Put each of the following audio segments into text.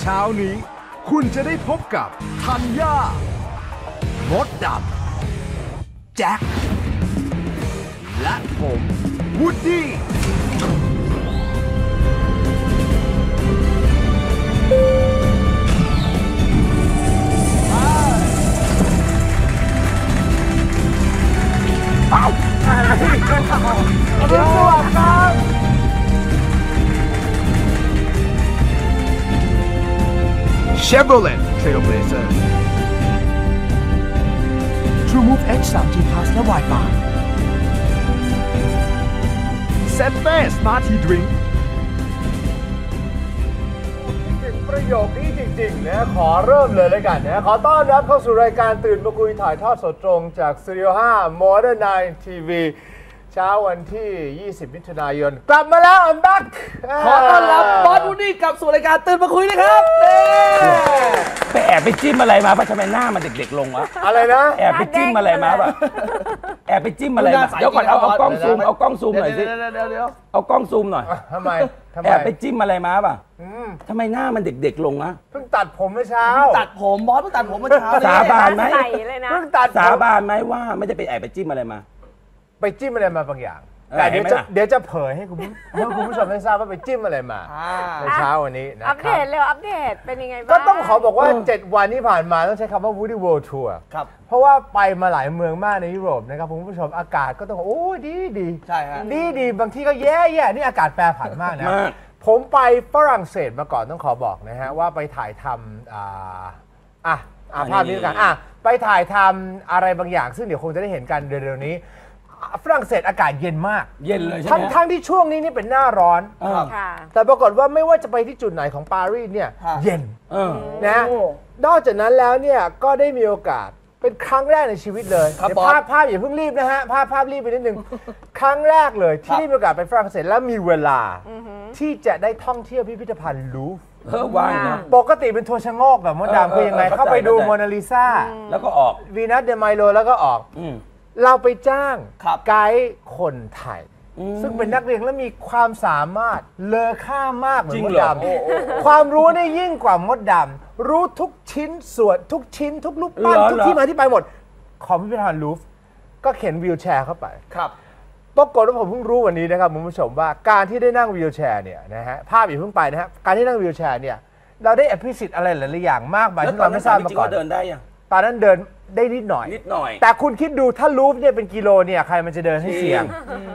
เช้านี้ คุณจะได้พบกับธัญญามดดำแจ็คและผมวูดดี้ Chevrolet Trailblazer TrueMove X 3G Plus และ Wi-Fi s e t e Smart Tea Drink ถึงประโยคนี้จริงๆนะขอเริ่มเลยแล้วกันนะขอต้อนรับเข้าสู่รายการตื่นมาคุยถ่ายทอดสดตรงจากสตูดิโอ5 Modern 9 TV เช้าวันที่ 20 มิถุนายน กลับมาแล้ว I'm back ขอต้อนรับบอสวูดดี้กลับสู่รายการตื่นมาคุยนะครับเน่ไปแอบไปจิ้มอะไรมาปะทำไมหน้ามันเด็กๆลงวะอะไรนะ แอบไปจิ้มอะไรมาปะแอบไปจิ้มอะไรมาเดี๋ยวก่อนเอาเอากล้องซูมเอากล้องซูมหน่อยสิเดี๋ยวเดี๋ยวเดี๋ยวเอากล้องซูมหน่อยทำไมทำไมแอบไปจิ้มอะไรมาปะทำไมหน้ามันเด็กๆลงนะเพิ่งตัดผมเมื่อเช้าตัดผมบอสเพิ่งตัดผมเมื่อเช้าสาบานไหมใส่เลยนะเพิ่งตัดผมสาบานไหมว่าไม่ได้ไปแอบไปจิ้มอะไรมา ไปจิ้มอะไรมาบางอย่างเออแต่เดี๋ยวเห็นไหมจะล่ะ เดี๋ยวจะเผยให้คุณผู้ให้คุณผู้ชมได้ทราบว่าไปจิ้มอะไรมาอ่าในเช้าวันนี้นะอัปคเดรับ ตเร็วอัปเดตเป็นยังไงบ้าง ก็ต้องขอบอกว่า 7 วันที่ผ่านมาต้องใช้คำว่า Woody World Tour ครับ เพราะว่าไปมาหลายเมืองมากในยุโรปนะครับคุณผู้ชมอากาศก็ต้องบอกโอ้ดีดีใช่ฮะ ดีดีบางที่ก็แย่แย่นี่อากาศแปรผันมากนะ มาก ผมไปฝรั่งเศสมาก่อนต้องขอบอกนะฮะ ว่าไปถ่ายทำอ่าอะอะภาพนี้แล้วกันอะไปถ่ายทำอะไรบางอย่าง ซึ่งเดี๋ยวคงจะได้เห็นกันเร็วๆนี้อะ ฝรั่งเศสอากาศเย็นมาก เย็นเลยใช่ทั้งไหมทั้งที่ช่วงนี้นี่เป็นหน้าร้อน เออค่ะ แต่ปรากฏว่าไม่ว่าจะไปที่จุดไหนของปารีสเนี่ยฮะ เย็นเออ นะโอ้ นอกจากนั้นแล้วเนี่ยก็ได้มีโอกาสเป็นครั้งแรกในชีวิตเลยครับเดี๋ยวบอส ภาพภาพอย่าเพิ่งรีบนะฮะภาพภาพรีบไปนิดนึง ครั้งแรกเลยที่ครับได้มีโอกาสไปฝรั่งเศสแล้วมีเวลา ที่จะได้ท่องเที่ยวพิพิธภัณฑ์ลูฟร์เออว่างนะ ปกติเป็นทัวร์ชะโงกแบบมดเออดำคือยังไงเออเข้าไปดูเข้าใจโมนาลิซาแล้วก็ออก วีนัสเดอะไมโลแล้วก็ออก อืม เราไปจ้างครับไกด์คนไทย ซึ่งเป็นนักเรียนและมีความสามารถเลอค่ามากเหมือนจริงมดเหรอดำความรู้ได้ยิ่งกว่ามดดำรู้ทุกชิ้นส่วนทุกชิ้น ทุกรูปปั้นเหรอทุกเหรอที่มาที่ไปหมด ของพิพิธภัณฑ์ลูฟร์ก็เข็นวีลแชร์เข้าไป ครับ ปรากฏว่าผมเพิ่งรู้วันนี้นะครับคุณผู้ชมว่าการที่ได้นั่งวีลแชร์เนี่ยนะฮะภาพอย่าเพิ่งไปนะฮะการที่นั่งวีลแชร์เนี่ยเราได้อภิสิทธิ์อะไรหลายๆอย่างมากมายแล้วที่ตอนเรานั้ไม่นทราบจมาริงๆก่อน ว่าเดินได้ยัง ตอนนั้นเดิน ได้นิดหน่อย นิดหน่อย แต่คุณคิดดูถ้าลูฟเนี่ยเป็นกิโลเนี่ยใครมันจะเดินให้เสี่ยง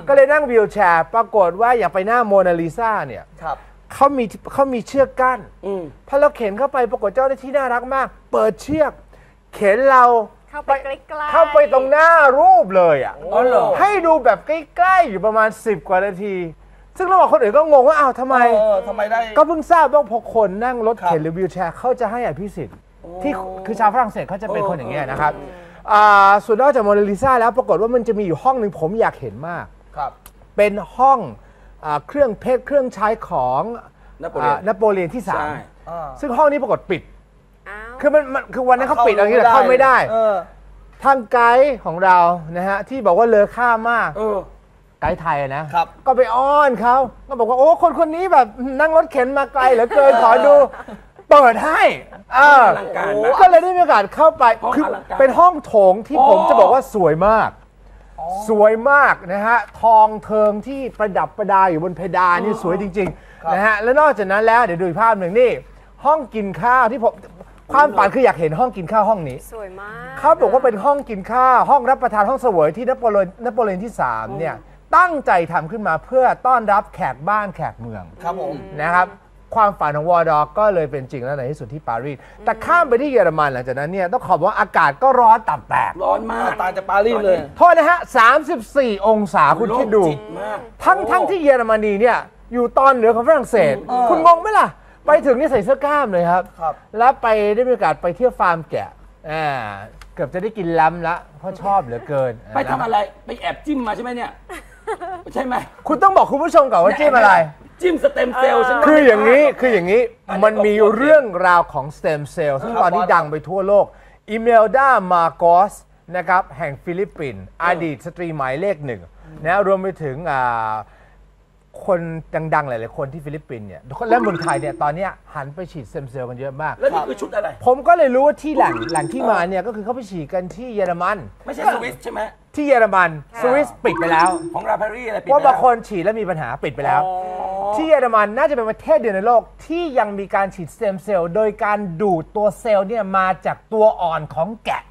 ก็เลยนั่งวีลแชร์ ปรากฏว่าอย่างไปหน้าโมนาลิซาเนี่ยครับเขามีเขามีเชือกกั้นอืมพอเราเข็นเข้าไปปรากฏเจ้าหน้าที่น่ารักมาก เปิดเชือก เข็นเราเข้าไปใกล้ๆเข้าไปตรงหน้ารูปเลยอะอ๋อเหรอให้ดูแบบใกล้ๆอยู่ประมาณ 10 กว่านาที ซึ่งระหว่างคนอื่นก็งงว่าอ้าวทำไมเออทำไมได้ก็เพิ่งทราบว่าพอคนนั่งรถครับเข็นหรือวีลแชร์เขาจะให้อภิสิทธิ์ ที่คือชาวฝรั่งเศสเขาจะเป็นคนอย่างเงี้ยนะครับอ่าส่วนนอกจากโมนาลิซาแล้วปรากฏว่ามันจะมีอยู่ห้องหนึ่งผมอยากเห็นมาก ครับ เป็นห้องอาเครื่องเพชรเครื่องใช้ของนโปเลียน อ่านโปเลียนที่สามใช่ อ่าซึ่งห้องนี้ปรากฏปิด อ้าวคือมันมันคือวันนั้นเขาปิดเอาอย่างนี้แต่เข้าไม่ได้ เออทางไกด์ของเรานะฮะที่บอกว่าเลอค่ามาก เออ ไกด์ไทยอะนะ ครับ ก็ไปอ้อนเขาก็บอกว่าโอ้คนคนนี้แบบนั่งรถเข็นมาไกลเหลือเกินขอดู เปิดให้เอออลังการมากก็เลยได้มีโอกาสเข้าไปห้องคืออลังการเป็นห้องโถงที่อ๋อผมจะบอกว่าสวยมาก สวยมากนะฮะทองเทิงที่ประดับประดาอยู่บนเพดานนี่สวยจริงๆนะฮะแล้วนอกจากนั้นแล้วเดี๋ยวดูอีกภาพหนึ่งนี่ ห้องกินข้าวที่ผมความฝันคืออยากเห็นห้องกินข้าวห้องนี้ สวยมากเขาบอกว่าเป็นห้องกินข้าวห้องรับประทานห้องเสวยที่นโปเลียนนโปเลียนที่3เนี่ยตั้งใจทำขึ้นมาเพื่อต้อนรับแขกบ้านแขกเมืองครับผม นะครับ ความฝันของวอร์ดอกก็เลยเป็นจริงแล้วในที่สุดที่ปารีสแต่ข้ามไปที่เยอรมันหลังจากนั้นเนี่ยต้องขอบอกว่าอากาศก็ร้อนตับแตก ร้อนมากตายจากปารีสเลย โทษนะฮะ 34 องศาคุณคิดดูโรจิตมากทั้งทั้งที่เยอรมนีเนี่ยอยู่ตอนเหนือของฝรั่งเศส คุณงงไหมล่ะ ไปถึงนี่ใส่เสื้อกล้ามเลยครับ ครับ แล้วไปได้มีโอกาสไปเที่ยวฟาร์มแกะอ่าเกือบจะได้กินล้ำละเพราะชอบเหลือเกินไปทำอะไร ไปแอบจิ้มมาใช่ไหมเนี่ย ใช่ไหม คุณต้องบอกคุณผู้ชมก่อนว่าจิ้มอะไร จิ้มสเต็มเซลล์ฉันว่คืออย่างนี้คืออย่างนี้อันนี้มันมีก็โอเคเรื่องราวของสเต็มเซลล์ซึ่งตอนนี้ดังไปทั่วโลกอิเมลดามาโกสนะครับแห่งฟิลิปปินส์อดีตสตรีหมายเลขหนึ่งนะรวมไปถึงอ่าคนดังๆ หลายๆคนที่ฟิลิปปินส์เนี่ยและเมืองไทยเนี่ยตอนเนี้ยหันไปฉีดเซมเซลล์กันเยอะมาก แล้วนี่คือชุดอะไร ผมก็เลยรู้ว่าที่แหล่งแหล่งที่มาเนี่ยก็คือเขาไปฉีดกันที่เยอรมัน ไม่ใช่สวิสใช่ไหมที่เยอรมันสวิสปิดไปแล้ว ของราพารีอะไรปิดว่าไปบางแล้วคนฉีดแล้วมีปัญหาปิดไปแล้วอ๋อ ที่เยอรมันน่าจะเป็นประเทศเดียวในโลกที่ยังมีการฉีดสเต็มเซลล์โดยการดูดตัวเซลล์เนี่ยมาจากตัวอ่อนของแกะ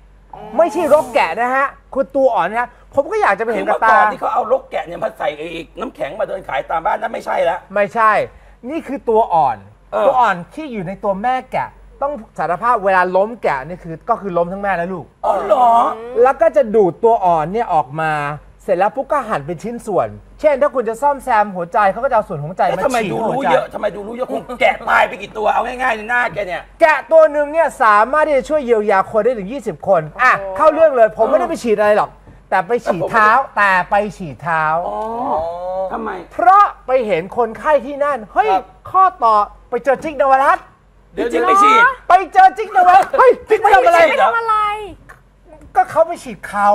ไม่ใช่รกแกะนะฮะคือตัวอ่อนนะฮะผมก็อยากจะไปคืเห็อนกับเมื่อก่ตาอนที่เขาเอาลกแกะเนี่ยมาใส่ไอ้น้ำแข็งมาเดินขายตามบ้านนั่นไม่ใช่แล้วไม่ใช่ นี่คือตัวอ่อนเออตัวอ่อนที่อยู่ในตัวแม่แกะต้องสารภาพเวลาล้มแกะนี่คือก็คือล้มทั้งแม่และลูก อ๋อเหรอ แล้วก็จะดูดตัวอ่อนเนี่ยออกมา เสร็จแล้วปุ๊บก็หั่นเป็นชิ้นส่วน เช่น ถ้าคุณจะซ่อมแซมหัวใจเขาก็จะเอาส่วนหัวใจเอ๊ะมาทำไมฉีดดูเข้าหัรู้วใจเยอะทำไมดูรู้เยอะคงแกะตายไปกี่ตัวเอาง่ายๆในหน้าแกเนี่ย แกะตัวหนึ่งเนี่ยสามารถที่จะช่วยเยียวยาคนได้ถึง 20 คนอะเข้าเรื่องเลย ผมไม่ได้ไปฉีดอะไรหรอก แต่ไปฉีดเท้าแต่ไปฉีดเท้า อ๋อทำไม เพราะไปเห็นคนไข้ที่นั่น เฮ้ย ครับข้อต่อไปเจอจิ๊กนวรัตน์เดี๋ยวจริงไปฉีด ไปเจอจิ๊กนวรัตน์เฮ้ยจิ๊กไปทำอะไร ไม่ได้ทำอะไร ก็เขาไปฉีดเข่า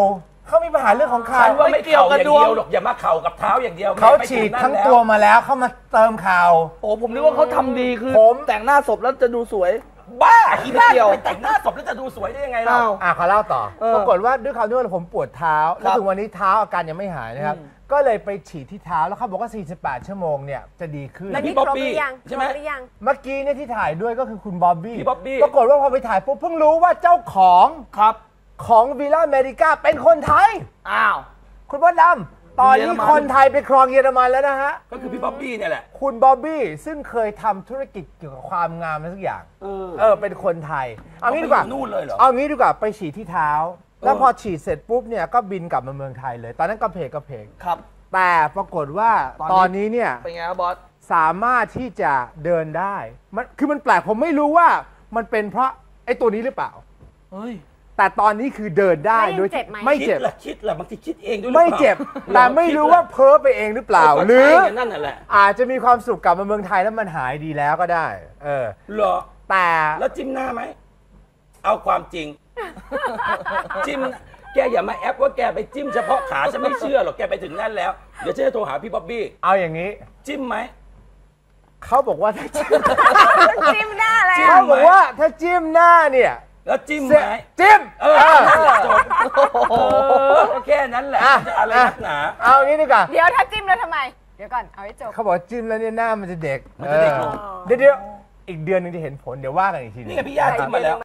เขามีปัญหาเรื่องของเข่าฉันว่าไม่ไม่เกี่เกี่ยยววกักับดดววงงหรอกอย่ามาเข่ากับเท้าอย่างเดียวเขาไปฉีดนั่นทั้งแล้ตัวมาแล้วเขามาเติมเข่าโอ้ผมนึกว่าเขาทำดีคือผมแต่งหน้าศพแล้วจะดูสวย บ้าอีบ้าไม่เกี่ยวไปแต่งหน้าศพแล้วจะดูสวยได้ยังไงเราอ้าวอะขอเล่าต่อเออปรากฏว่าด้วยความที่ว่าผมปวดเท้าแล้วครับถึงวันนี้เท้าอาการยังไม่หายนะครับอืมก็เลยไปฉีดที่เท้าแล้วเขาบอกว่า 48 ชั่วโมงเนี่ยจะดีขึ้นแล้วนี่พี่คบ๊อบรบหบี้รือยังใช่ไหมครบรือยังเมื่อกี้เนี่ยที่ถ่ายด้วยก็คือคุณบ๊อบบี้พี่บ๊อบบี้ปรากฏว่าพอไปถ่ายปุ๊บเพิ่งรู้ว่าเจ้าของครับ ของวิลล่าอเมริกาเป็นคนไทย อ้าว คุณพ่อดำตอนเยอนี้รมันคนไทยไปครองเยอรมันแล้วนะฮะ ก็คือพี่บ๊อบบี้เนี่ยแหละ คุณบ๊อบบี้ซึ่งเคยทำธุรกิจเกี่ยวกับความงามอะไรสักอย่าง เออ เออ เป็นคนไทย เอางี้ดีกว่าเขาไปอยู่นู่นเลยเหรอ เอางี้ดีกว่าไปฉีดที่เท้า แล้วเออพอฉีดเสร็จปุ๊บเนี่ยก็บินกลับมาเมืองไทยเลย ตอนนั้นก็เพกก็เพก ครับ แต่ปรากฏว่าตตออนนนี้นี้เนี่ย เป็นไงครับบอส สามารถที่จะเดินได้ มัน คือมันแปลกผมไม่รู้ว่ามันเป็นเพราะไอ้ตัวนี้หรือเปล่า เฮ้ย แต่ตอนนี้คือเดินได้แล้วยังโดยเจ็บไหม ไม่คิดเจ็บ ละคิดละบางทีคิดเองด้วยหรือไม่ปล่าเจ็บ แต่ไม่รู้ว่าเพ้อไปเองหรือเปล่าก็หรือ ใช่ไงนั่นน่ะแหละอาจจะมีความสุขกลับมาเมืองไทยแล้วมันหายดีแล้วก็ได้ เออ เหรอ แต่แล้วจิ้มหน้าไหม เอาความจริง จิ้ม แกอย่ามาแอปว่าแกไปจิ้มเฉพาะขาฉันไม่เชื่อหรอก แกไปถึงนั่นแล้ว เดี๋ยวฉันจะโทรหาพี่บ๊อบบี้ เอาอย่างนี้ จิ้มไหม เขาบอกว่าถ้าจิ้มจิ้มหน้าแล้วจิ้มเขาบอกว่าถ้าจิ้มหน้าเนี่ย แล้วจิ้มเสีไหยมจิ้มเออเออจบเออก็แค่นั้นแหละอะจะอะไรอะนักหนาเอางี้ดีกว่าเดี๋ยวถ้าจิ้มแล้วทำไม เดี๋ยวก่อนเอาให้จบเขาบอกจิ้มแล้วเนี่ยหน้ามันจะเด็กมันจะเด็กลงเออเดี๋ยวเดี๋ยวอีกเดือนหนึงจะเห็นผลเดี๋ยวว่ากันอีกทีหนึนี่งไงพี่ย่าจิ้มมาแล้ว